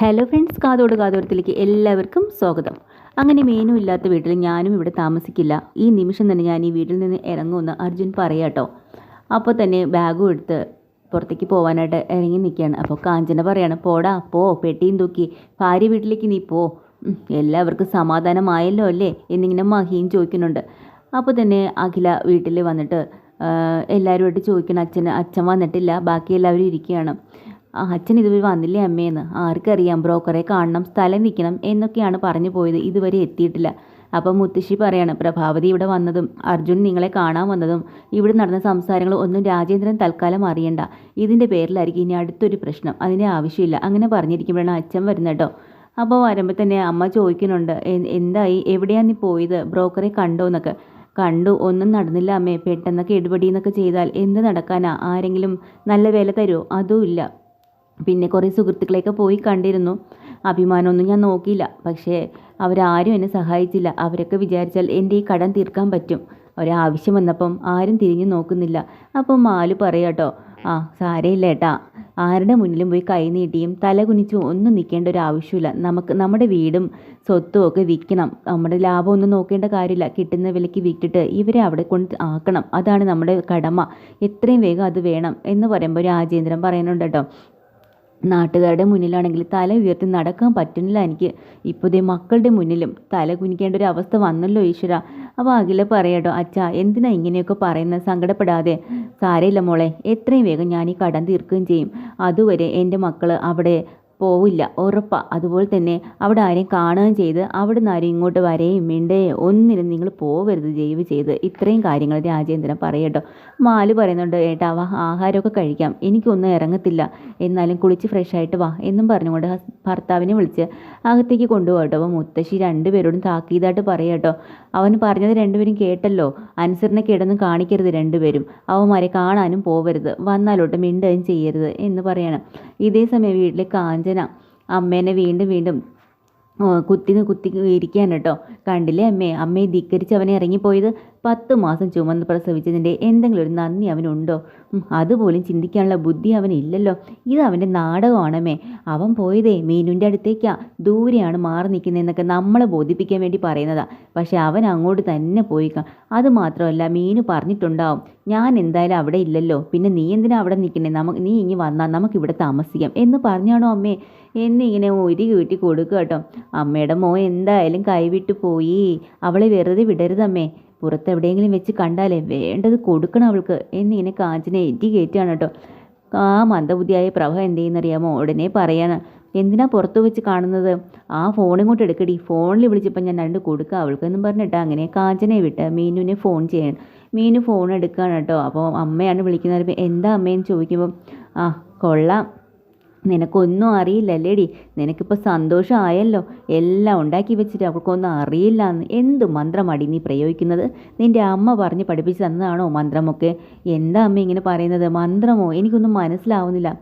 Hello friends കാതോട് കാതോരത്തിലേക്ക് എല്ലാവർക്കും സ്വാഗതം. അങ്ങനെ മീനും ഇല്ലാത്ത വീട്ടിൽ ഞാനും ഇവിടെ താമസിക്കില്ല. ഈ നിമിഷം തന്നെ ഞാൻ ഈ വീട്ടിൽ നിന്ന് ഇറങ്ങുമെന്ന് അർജുൻ പറയാട്ടോ അപ്പോൾ തന്നെ ബാഗും എടുത്ത് പുറത്തേക്ക് പോകാനായിട്ട് ഇറങ്ങി നിൽക്കുകയാണ് അപ്പോൾ കാഞ്ചന പറയാണ് പോടാ പോ പെട്ടിയും തൂക്കി. ഭാര്യ വീട്ടിലേക്ക് നീ പോ. എല്ലാവർക്കും സമാധാനമായല്ലോ അല്ലേ? എന്നിങ്ങനെ മഹിയും ചോദിക്കുന്നുണ്ട്. അപ്പോൾ തന്നെ അഖില വീട്ടിൽ വന്നിട്ട് എല്ലാവരുമായിട്ട് ചോദിക്കണം. അച്ഛന് അച്ഛൻ വന്നിട്ടില്ല. ബാക്കി എല്ലാവരും ഇരിക്കുകയാണ്. ആ അച്ഛൻ ഇതുവരെ വന്നില്ലേ അമ്മയെന്ന് ആർക്കറിയാം ബ്രോക്കറെ കാണണം സ്ഥലം വിൽക്കണം എന്നൊക്കെയാണ് പറഞ്ഞു പോയത്. ഇതുവരെ എത്തിയിട്ടില്ല. അപ്പം മുത്തശ്ശി പറയാണ് പ്രഭാവതി ഇവിടെ വന്നതും അർജുൻ നിങ്ങളെ കാണാൻ വന്നതും ഇവിടെ നടന്ന സംസാരങ്ങൾ ഒന്നും രാജേന്ദ്രൻ തൽക്കാലം അറിയണ്ട. ഇതിന്റെ പേരിലായിരിക്കും ഇനി അടുത്തൊരു പ്രശ്നം. അതിന്റെ ആവശ്യമില്ല. അങ്ങനെ പറഞ്ഞിരിക്കുമ്പോഴാണ് അച്ഛൻ വരുന്നത് കേട്ടോ. അപ്പോൾ വരുമ്പോൾ തന്നെ അമ്മ ചോദിക്കുന്നുണ്ട് എന്തായി? എവിടെയാണ് നീ പോയത്? ബ്രോക്കറെ കണ്ടോ എന്നൊക്കെ. കണ്ടു ഒന്നും നടന്നില്ല അമ്മേ. പെട്ടെന്നൊക്കെ ഇടപെടി എന്നൊക്കെ ചെയ്താൽ എന്ത് നടക്കാനാ? ആരെങ്കിലും നല്ല വില തരുമോ അതും ഇല്ല. പിന്നെ കുറേ സുഹൃത്തുക്കളെയൊക്കെ പോയി കണ്ടിരുന്നു. അഭിമാനമൊന്നും ഞാൻ നോക്കിയില്ല. പക്ഷേ അവരാരും എന്നെ സഹായിച്ചില്ല. അവരൊക്കെ വിചാരിച്ചാൽ എന്റെ ഈ കടം തീർക്കാൻ പറ്റും. ഒരാവശ്യം വന്നപ്പം ആരും തിരിഞ്ഞു നോക്കുന്നില്ല. അപ്പം മാലു പറയാട്ടോ ആ സാരയില്ല ഏട്ടാ. ആരുടെ മുന്നിലും പോയി കൈ നീട്ടിയും തല കുനിച്ചും ഒന്നും നിൽക്കേണ്ട ഒരു ആവശ്യമില്ല. നമുക്ക് നമ്മുടെ വീടും സ്വത്തും ഒക്കെ വിൽക്കണം. നമ്മുടെ ലാഭം ഒന്നും നോക്കേണ്ട കാര്യമില്ല. കിട്ടുന്ന വിലയ്ക്ക് വിറ്റിട്ട് ഇവരെ അവിടെ കൊണ്ട് ആക്കണം. അതാണ് നമ്മുടെ കടമ. എത്രയും വേഗം അത് വേണം. എന്ന് പറയുമ്പോൾ രാജേന്ദ്രൻ പറയുന്നുണ്ട് കേട്ടോ നാട്ടുകാരുടെ മുന്നിലാണെങ്കിൽ തല ഉയർത്തി നടക്കാൻ പറ്റുന്നില്ല എനിക്ക്. ഇപ്പോൾ ദേ മക്കളുടെ മുന്നിലും തല കുനിക്കേണ്ട ഒരു അവസ്ഥ വന്നല്ലോ ഈശ്വര. അപ്പോൾ അഖില പറയാട്ടോ അച്ഛാ എന്തിനാ ഇങ്ങനെയൊക്കെ പറയുന്നത്? സങ്കടപ്പെടാതെ. സാരയില്ല മോളെ എത്രയും വേഗം ഞാൻ ഈ കടം തീർക്കുകയും ചെയ്യും. അതുവരെ എന്റെ മക്കൾ അവിടെ പോവില്ല ഉറപ്പാ. അതുപോലെ തന്നെ അവിടെ ആരെയും കാണുകയും ചെയ്ത് അവിടെ നിന്ന് ആരും ഇങ്ങോട്ട് വരെയും മിണ്ടേ. ഒന്നിനും നിങ്ങൾ പോവരുത് ദയവ് ചെയ്ത്. ഇത്രയും കാര്യങ്ങൾ രാജേന്ദ്രൻ പറയട്ടോ. മാൽ പറയുന്നുണ്ട് ഏട്ടാ ആഹാരമൊക്കെ കഴിക്കാം. എനിക്കൊന്നും ഇറങ്ങത്തില്ല. എന്നാലും കുളിച്ച് ഫ്രഷ് ആയിട്ട് വാ എന്നും പറഞ്ഞുകൊണ്ട് ഭർത്താവിനെ വിളിച്ച് അകത്തേക്ക് കൊണ്ടുപോകട്ടോ അപ്പോൾ മുത്തശ്ശി രണ്ടുപേരോടും താക്കീതായിട്ട് പറയാട്ടോ അവൻ പറഞ്ഞത് രണ്ടുപേരും കേട്ടല്ലോ. അനുസരണ കേടൊന്നും കാണിക്കരുത് രണ്ടുപേരും. അവന്മാരെ കാണാനും പോവരുത്. വന്നാലോട്ട് മിണ്ടുകയും ചെയ്യരുത് എന്ന് പറയണം. ഇതേ സമയം വീട്ടിലെ കാഞ്ചന അമ്മേനെ വീണ്ടും വീണ്ടും കുത്തിന്ന് കുത്തി കുത്തി ഇരിക്കുകയാണ് കേട്ടോ. കണ്ടില്ലേ അമ്മേ? അമ്മയെ ധിക്കരിച്ച് അവനെ ഇറങ്ങിപ്പോയത് പത്ത് മാസം ചുമന്ന് പ്രസവിച്ചതിന്റെ എന്തെങ്കിലും ഒരു നന്ദി അവനുണ്ടോ? അതുപോലും ചിന്തിക്കാനുള്ള ബുദ്ധി അവനില്ലല്ലോ. ഇത് അവന്റെ നാടകമാണമ്മേ. അവൻ പോയതേ മീനുന്റെ അടുത്തേക്കാ. ദൂരെയാണ് മാറി നിൽക്കുന്നതെന്നൊക്കെ നമ്മളെ ബോധിപ്പിക്കാൻ വേണ്ടി പറയുന്നതാ. പക്ഷേ അവൻ അങ്ങോട്ട് തന്നെ പോയിക്കാം അത് മാത്രമല്ല മീനു പറഞ്ഞിട്ടുണ്ടാവും. ഞാൻ എന്തായാലും അവിടെ ഇല്ലല്ലോ. പിന്നെ നീ എന്തിനാ അവിടെ നിൽക്കണേ നമുക്ക് നീ ഇങ്ങി വന്നാൽ നമുക്ക് ഇവിടെ താമസിക്കാം എന്ന് പറഞ്ഞാണോ അമ്മേ? എന്നിങ്ങനെ ഒരു വീട്ടി കൊടുക്കുക കേട്ടോ. അമ്മയുടെ മോൻ എന്തായാലും കൈവിട്ട് പോയി അവളെ വെറുതെ വിടരുതമ്മേ പുറത്ത് എവിടെയെങ്കിലും വെച്ച് കണ്ടാലേ വേണ്ടത് കൊടുക്കണം അവൾക്ക്. എന്നിങ്ങനെ കാഞ്ചനെ എറ്റി കയറ്റുകയാണ് കേട്ടോ. ആ മന്ദബുദ്ധിയായ പ്രഭ എന്ത് ചെയ്യുന്നറിയാമോ ഉടനെ പറയാണ്. എന്തിനാ പുറത്ത് വെച്ച് കാണുന്നത്? ആ ഫോൺ ഇങ്ങോട്ട് എടുക്കടി. ഫോണിൽ വിളിച്ചപ്പോൾ ഞാൻ രണ്ട് കൊടുക്കുക അവൾക്കെന്നും പറഞ്ഞിട്ട്. അങ്ങനെ കാഞ്ചനെ വിട്ട് മീനുവിനെ ഫോൺ ചെയ്യണം മീനു ഫോൺ എടുക്കുകയാണ് കേട്ടോ. അപ്പോൾ അമ്മയാണ് വിളിക്കുന്നത്. എന്താ അമ്മയെന്ന് ചോദിക്കുമ്പോൾ ആ കൊള്ളാം. നിനക്കൊന്നും അറിയില്ലല്ലേടി. നിനക്കിപ്പോൾ സന്തോഷമായല്ലോ. എല്ലാം ഉണ്ടാക്കി വെച്ചിട്ട് അവൾക്കൊന്നും അറിയില്ല എന്ന് എന്ത് മന്ത്രമാടി നീ പ്രയോഗിക്കുന്നത്? നിന്റെ അമ്മ പറഞ്ഞ് പഠിപ്പിച്ച് തന്നതാണോ മന്ത്രമൊക്കെ? എന്താ അമ്മ ഇങ്ങനെ പറയുന്നത്? മന്ത്രമോ? എനിക്കൊന്നും മനസ്സിലാവുന്നില്ല.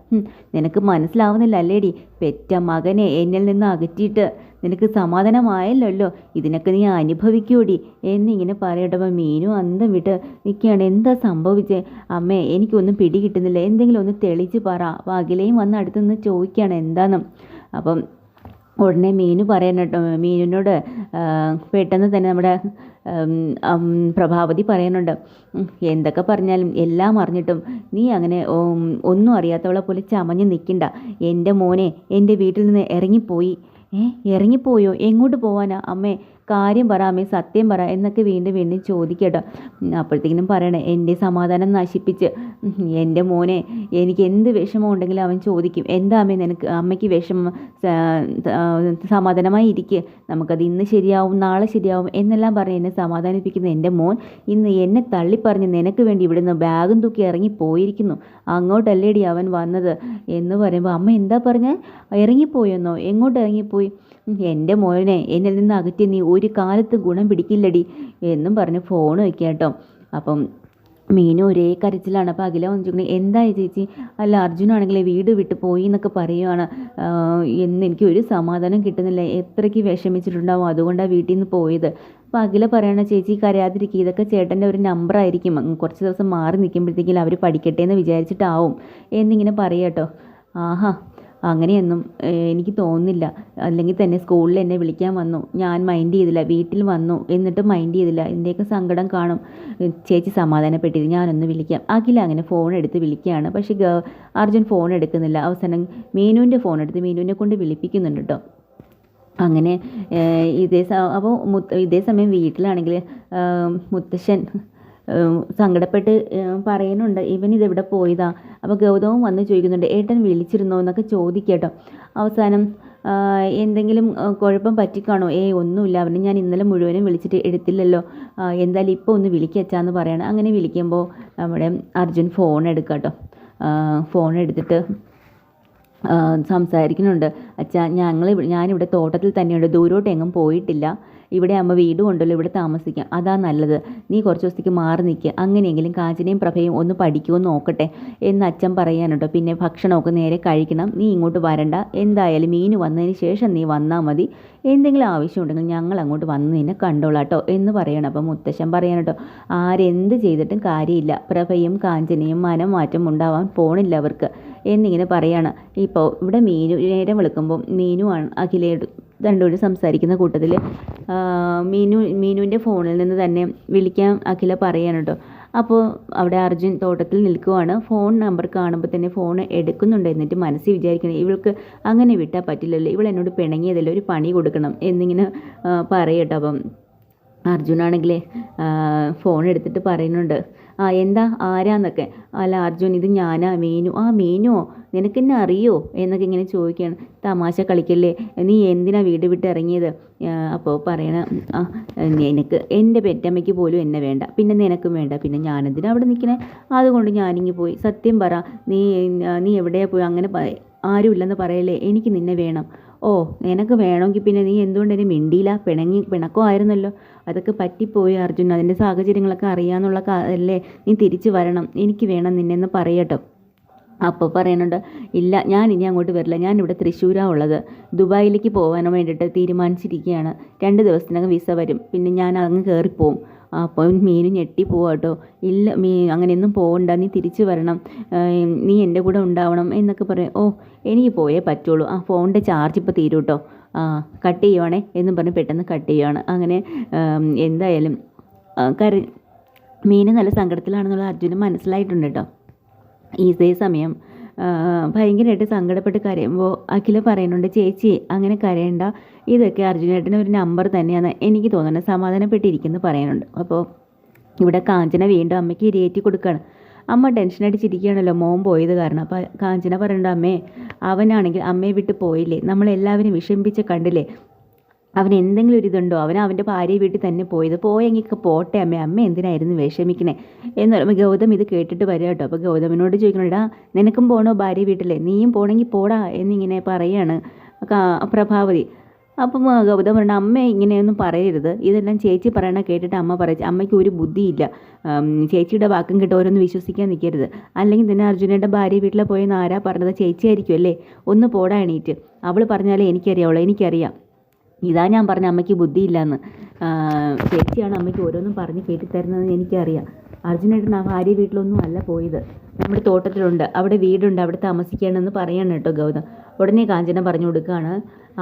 നിനക്ക് മനസ്സിലാവുന്നില്ല അല്ലേടി? പെറ്റ മകനെ എന്നിൽ നിന്ന് അകറ്റിയിട്ട് നിനക്ക് സമാധാനമായല്ലോ ഇതിനൊക്കെ നീ അനുഭവിക്കൂടി. എന്നിങ്ങനെ പറയട്ടപ്പോൾ മീനു അന്തം വിട്ട് നിൽക്കുകയാണ് എന്താ സംഭവിച്ചേ? അമ്മേ എനിക്കൊന്നും പിടി കിട്ടുന്നില്ല. എന്തെങ്കിലും ഒന്ന് തെളിച്ച് പറ. അഖിലയും വന്ന് അടുത്തുനിന്ന് ചോദിക്കുകയാണ് എന്താണെന്നും അപ്പം ഉടനെ മീനു പറയാൻ മീനിനോട് പെട്ടെന്ന് തന്നെ നമ്മുടെ പ്രഭാവതി പറയുന്നുണ്ട് എന്തൊക്കെ പറഞ്ഞാലും എല്ലാം അറിഞ്ഞിട്ടും നീ അങ്ങനെ ഒന്നും അറിയാത്തവളെ പോലെ ചമഞ്ഞ് നിൽക്കണ്ട. എന്റെ മോനെ എന്റെ വീട്ടിൽ നിന്ന് ഇറങ്ങിപ്പോയി. ഏ ഇറങ്ങിപ്പോയോ? എങ്ങോട്ട് പോവാനാ? അമ്മേ കാര്യം പറ അമ്മേ സത്യം പറ എന്നൊക്കെ വീണ്ടും വീണ്ടും ചോദിക്കട്ടോ അപ്പോഴത്തേക്കിനും പറയണേ എന്റെ സമാധാനം നശിപ്പിച്ച് എന്റെ മോനെ എനിക്ക് എന്ത് വിഷമം ഉണ്ടെങ്കിലും അവൻ ചോദിക്കും. എന്താ അമ്മേ നിനക്ക് അമ്മയ്ക്ക് വിഷമം സമാധാനമായി ഇരിക്കുക നമുക്കത് ഇന്ന് ശരിയാവും നാളെ ശരിയാവും എന്നെല്ലാം പറഞ്ഞ് എന്നെ സമാധാനിപ്പിക്കുന്ന. എന്റെ മോൻ ഇന്ന് എന്നെ തള്ളിപ്പറഞ്ഞ് നിനക്ക് വേണ്ടി ഇവിടുന്ന് ബാഗും തൂക്കി ഇറങ്ങി പോയിരിക്കുന്നു. അങ്ങോട്ടല്ലേടി അവൻ വന്നത്? എന്ന് പറയുമ്പോൾ അമ്മ എന്താ പറഞ്ഞേ? ഇറങ്ങിപ്പോയെന്നോ? എങ്ങോട്ട് ഇറങ്ങിപ്പോയി? എന്റെ മോനെ എന്നിൽ നിന്ന് അകറ്റി നീ ഒരു കാലത്ത് ഗുണം പിടിക്കില്ലടി എന്നും പറഞ്ഞ് ഫോൺ വയ്ക്കുക കേട്ടോ. അപ്പം മീനു ഒരേ കരച്ചിലാണ്. അപ്പോൾ അഖില വന്നിട്ടുണ്ട് എന്തായി ചേച്ചി? അല്ല അർജുനാണെങ്കിൽ വീട് വിട്ട് പോയി എന്നൊക്കെ പറയുവാണ്. എന്ന് എനിക്ക് ഒരു സമാധാനം കിട്ടുന്നില്ല. എത്രയ്ക്ക് വിഷമിച്ചിട്ടുണ്ടാവും? അതുകൊണ്ടാണ് വീട്ടിൽ നിന്ന് പോയത്. അപ്പോൾ അഖില പറയണ ചേച്ചി കരയാതിരിക്കുക ഇതൊക്കെ ചേട്ടന്റെ ഒരു നമ്പർ ആയിരിക്കും. കുറച്ച് ദിവസം മാറി നിൽക്കുമ്പോഴത്തേക്കും അവർ പഠിക്കട്ടെ എന്ന് വിചാരിച്ചിട്ടാവും. എന്നിങ്ങനെ പറയാട്ടോ ആഹാ അങ്ങനെയൊന്നും എനിക്ക് തോന്നുന്നില്ല. അല്ലെങ്കിൽ തന്നെ സ്കൂളിൽ എന്നെ വിളിക്കാൻ വന്നു. ഞാൻ മൈൻഡ് ചെയ്തില്ല. വീട്ടിൽ വന്നു. എന്നിട്ടും മൈൻഡ് ചെയ്തില്ല. എന്റെയൊക്കെ സങ്കടം കാണും. ചേച്ചി സമാധാനപ്പെട്ടിരുന്നു ഞാനൊന്ന് വിളിക്കാം. അഖില അങ്ങനെ ഫോൺ എടുത്ത് വിളിക്കുകയാണ്. പക്ഷേ അർജുൻ ഫോൺ എടുക്കുന്നില്ല. അവസാനം മീനുവിന്റെ ഫോൺ എടുത്ത് മീനുവിനെ കൊണ്ട് വിളിപ്പിക്കുന്നുണ്ട് കേട്ടോ അങ്ങനെ ഇതേ അപ്പോൾ ഇതേ സമയം വീട്ടിലാണെങ്കിൽ മുത്തശ്ശൻ സങ്കടപ്പെട്ട് പറയുന്നുണ്ട് ഇവൻ ഇതെവിടെ പോയതാ? അപ്പോൾ ഗൗതമം വന്ന് ചോദിക്കുന്നുണ്ട് ഏട്ടൻ വിളിച്ചിരുന്നോ? എന്നൊക്കെ ചോദിക്കട്ടോ. അവസാനം എന്തെങ്കിലും കുഴപ്പം പറ്റിക്കാണോ? ഏയ് ഒന്നുമില്ല. അവനെ ഞാൻ ഇന്നലെ മുഴുവനും വിളിച്ചിട്ട് എടുത്തില്ലല്ലോ. എന്തായാലും ഇപ്പോൾ ഒന്ന് വിളിക്കച്ചാന്ന് പറയണം. അങ്ങനെ വിളിക്കുമ്പോൾ നമ്മുടെ അർജുൻ ഫോൺ എടുക്കാട്ടോ. ഫോൺ എടുത്തിട്ട് സംസാരിക്കുന്നുണ്ട്. അച്ഛാ ഞങ്ങൾ ഞാനിവിടെ തോട്ടത്തിൽ തന്നെയുണ്ട്. ദൂരോട്ട് എങ്ങും പോയിട്ടില്ല. ഇവിടെ അമ്മ വീട് ഉണ്ടല്ലോ ഇവിടെ താമസിക്കാം. അതാ നല്ലത്. നീ കുറച്ച് ദിവസത്തേക്ക് മാറി നിൽക്കുക അങ്ങനെയെങ്കിലും കാഞ്ചനയും പ്രഭയും ഒന്ന് പഠിക്കുമോ നോക്കട്ടെ എന്ന് അച്ഛൻ പറയാനുണ്ടോ. പിന്നെ ഭക്ഷണമൊക്കെ നേരെ കഴിക്കണം. നീ ഇങ്ങോട്ട് വരണ്ട. എന്തായാലും മീൻ വന്നതിന് ശേഷം നീ വന്നാൽ മതി. എന്തെങ്കിലും ആവശ്യമുണ്ടെങ്കിൽ ഞങ്ങൾ അങ്ങോട്ട് വന്ന് നിന്നെ കണ്ടോളാം കേട്ടോ എന്ന് പറയണം. അപ്പം മുത്തശ്ശൻ പറയാനട്ടോ ആരെന്ത് ചെയ്തിട്ടും കാര്യമില്ല. പ്രഭയും കാഞ്ചനയും മനം മാറ്റം ഉണ്ടാവാൻ പോണില്ല അവർക്ക് എന്നിങ്ങനെ പറയാണ്. ഇപ്പോൾ ഇവിടെ മീനു നേരം വിളിക്കുമ്പോൾ മീനുവാണ് അഖിലയോട് രണ്ടുപേരും സംസാരിക്കുന്ന കൂട്ടത്തിൽ മീനു മീനുവിന്റെ ഫോണിൽ നിന്ന് തന്നെ വിളിക്കാൻ അഖില പറയാണ് കേട്ടോ. അപ്പോൾ അവിടെ അർജുൻ തോട്ടത്തിൽ നിൽക്കുവാണ്. ഫോൺ നമ്പർ കാണുമ്പോൾ തന്നെ ഫോൺ എടുക്കുന്നുണ്ട് എന്നിട്ട് മനസ്സിൽ വിചാരിക്കണം ഇവൾക്ക് അങ്ങനെ വിട്ടാൽ പറ്റില്ലല്ലോ ഇവൾ എന്നോട് പിണങ്ങിയതല്ലോ ഒരു പണി കൊടുക്കണം എന്നിങ്ങനെ പറയട്ടോ അപ്പം അർജുനാണെങ്കിലേ ഫോൺ എടുത്തിട്ട് പറയുന്നുണ്ട്. ആ എന്താ ആരാന്നൊക്കെ? അല്ല അർജുൻ ഇത് ഞാനാ മീനു. ആ മീനുവോ നിനക്കെന്നെ അറിയോ? എന്നൊക്കെ ഇങ്ങനെ ചോദിക്കുകയാണ്. തമാശ കളിക്കല്ലേ? നീ എന്തിനാ വീട് വിട്ട് ഇറങ്ങിയത്? അപ്പോൾ പറയണ നിനക്ക് എന്റെ പെറ്റമ്മയ്ക്ക് പോലും എന്നെ വേണ്ട. പിന്നെ നിനക്കും വേണ്ട. പിന്നെ ഞാനെന്തിനാ അവിടെ നിൽക്കണേ? അതുകൊണ്ട് ഞാനിങ്ങി പോയി. സത്യം പറ നീ നീ എവിടെയാ പോയി? അങ്ങനെ ആരുമില്ലെന്ന് പറയല്ലേ? എനിക്ക് നിന്നെ വേണം. ഓ നിനക്ക് വേണമെങ്കിൽ പിന്നെ നീ എന്തുകൊണ്ട് എന്നെ മിണ്ടിയില്ല? പിണങ്ങി പിണക്കമായിരുന്നല്ലോ. അതൊക്കെ പറ്റിപ്പോയി അർജുൻ. അതിന്റെ സാഹചര്യങ്ങളൊക്കെ അറിയാമെന്നുള്ള അല്ലേ? നീ തിരിച്ചു വരണം. എനിക്ക് വേണം നിന്നെന്ന് പറയട്ടോ. അപ്പോൾ പറയുന്നുണ്ട് ഇല്ല ഞാൻ ഇനി അങ്ങോട്ട് വരില്ല. ഞാൻ ഇവിടെ തൃശ്ശൂരാണ് ഉള്ളത്. ദുബായിലേക്ക് പോകാൻ വേണ്ടിയിട്ട് തീരുമാനിച്ചിരിക്കുകയാണ് രണ്ട് ദിവസത്തിനകം വിസ വരും. പിന്നെ ഞാൻ അങ്ങ് കയറിപ്പോവും അപ്പോൾ മീനും ഞെട്ടി പോവാ കേട്ടോ ഇല്ല മീ അങ്ങനെയൊന്നും പോകണ്ട നീ തിരിച്ചു വരണം. നീ എന്റെ കൂടെ ഉണ്ടാവണം എന്നൊക്കെ പറയും. ഓ എനിക്ക് പോയേ പറ്റുള്ളൂ. ആ ഫോണിന്റെ ചാർജ് ഇപ്പോൾ തീരും കേട്ടോ ആ കട്ട് ചെയ്യുവാണേ എന്ന് പറഞ്ഞ് പെട്ടെന്ന് കട്ട് ചെയ്യുവാണ്. അങ്ങനെ എന്തായാലും കര മീൻ നല്ല സങ്കടത്തിലാണെന്നുള്ള അർജുന് മനസ്സിലായിട്ടുണ്ട് കേട്ടോ ഇതേ സമയം ഭയങ്കരമായിട്ട് സങ്കടപ്പെട്ട് കരയുമ്പോൾ അഖില പറയുന്നുണ്ട് ചേച്ചി അങ്ങനെ കരയണ്ട. ഇതൊക്കെ അർജുനേട്ടന്റെ ഒരു നമ്പർ തന്നെയാണ് എനിക്ക് തോന്നുന്നത് സമാധാനപ്പെട്ടിരിക്കുന്നു പറയുന്നുണ്ട്. അപ്പോൾ ഇവിടെ കാഞ്ചന വീണ്ടും അമ്മയ്ക്ക് ഇരയേറ്റി കൊടുക്കുകയാണ് അമ്മ ടെൻഷൻ അടിച്ചിരിക്കുകയാണല്ലോ. മോൻ പോയത് കാരണം. അപ്പോൾ കാഞ്ചന പറയുന്നുണ്ട് അമ്മേ അവനാണെങ്കിൽ അമ്മയെ വിട്ട് പോയില്ലേ? നമ്മളെല്ലാവരും വിഷമിപ്പിച്ച് കണ്ടില്ലേ? അവന് എന്തെങ്കിലും ഒരു ഇതുണ്ടോ? അവൻ അവന്റെ ഭാര്യ വീട്ടിൽ തന്നെ പോയത്. പോയെങ്കിൽ പോട്ടെ അമ്മ. അമ്മ എന്തിനായിരുന്നു വിഷമിക്കണേ? എന്ന് പറയുമ്പോൾ ഗൗതം ഇത് കേട്ടിട്ട് വരിക കേട്ടോ. അപ്പോൾ ഗൗതമിനോട് ചോദിക്കണോടാ നിനക്കും പോണോ ഭാര്യ വീട്ടിലെ? നീയും പോണെങ്കിൽ പോടാ എന്നിങ്ങനെ പറയാണ് പ്രഭാവതി. അപ്പം ഗൗതം പറഞ്ഞ അമ്മ ഇങ്ങനെയൊന്നും പറയരുത്. ഇതെല്ലാം ചേച്ചി പറയണ കേട്ടിട്ട് അമ്മ പറയ. അമ്മയ്ക്ക് ഒരു ബുദ്ധിയില്ല. ചേച്ചിയുടെ വാക്കും കേട്ട് ഓരോന്ന് വിശ്വസിക്കാൻ നിൽക്കരുത് അല്ലെങ്കിൽ തന്നെ അർജുനയുടെ ഭാര്യ വീട്ടിൽ പോയെന്ന് ആരാ പറഞ്ഞത്? ചേച്ചിയായിരിക്കും അല്ലേ? ഒന്ന് പോടാ എണീറ്റ്. അവൾ പറഞ്ഞാലേ എനിക്കറിയാവുള്ളൂ. എനിക്കറിയാം. ഇതാ ഞാൻ പറഞ്ഞ അമ്മയ്ക്ക് ബുദ്ധിയില്ലെന്ന്. ചേച്ചിയാണ് അമ്മയ്ക്ക് ഓരോന്നും പറഞ്ഞ് കേട്ടിത്തരുന്നതെന്ന് എനിക്കറിയാം. അർജുനേട്ടൻ ആ ഭാര്യ വീട്ടിലൊന്നും അല്ല പോയത്. നമ്മുടെ തോട്ടത്തിലുണ്ട്. അവിടെ വീടുണ്ട്. അവിടെ താമസിക്കുകയാണെന്ന് പറയാണ് കേട്ടോ ഗൗതം. ഉടനെ കാഞ്ചന പറഞ്ഞു കൊടുക്കുകയാണ്.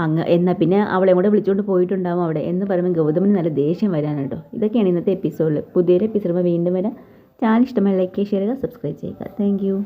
അങ്ങ് എന്നാൽ പിന്നെ അവളെ കൂടെ വിളിച്ചുകൊണ്ട് പോയിട്ടുണ്ടാവും അവിടെ എന്ന് പറയുമ്പോൾ ഗൗതമിന് നല്ല ദേഷ്യം വരാൻ കേട്ടോ. ഇതൊക്കെയാണ് ഇന്നത്തെ എപ്പിസോഡിൽ പുതിയൊരു എപ്പിസോഡ് വീണ്ടും വരാം. ചാനൽ ഇഷ്ടമായി ലൈക്ക് ചെയ്യുക സബ്സ്ക്രൈബ് ചെയ്യുക. താങ്ക്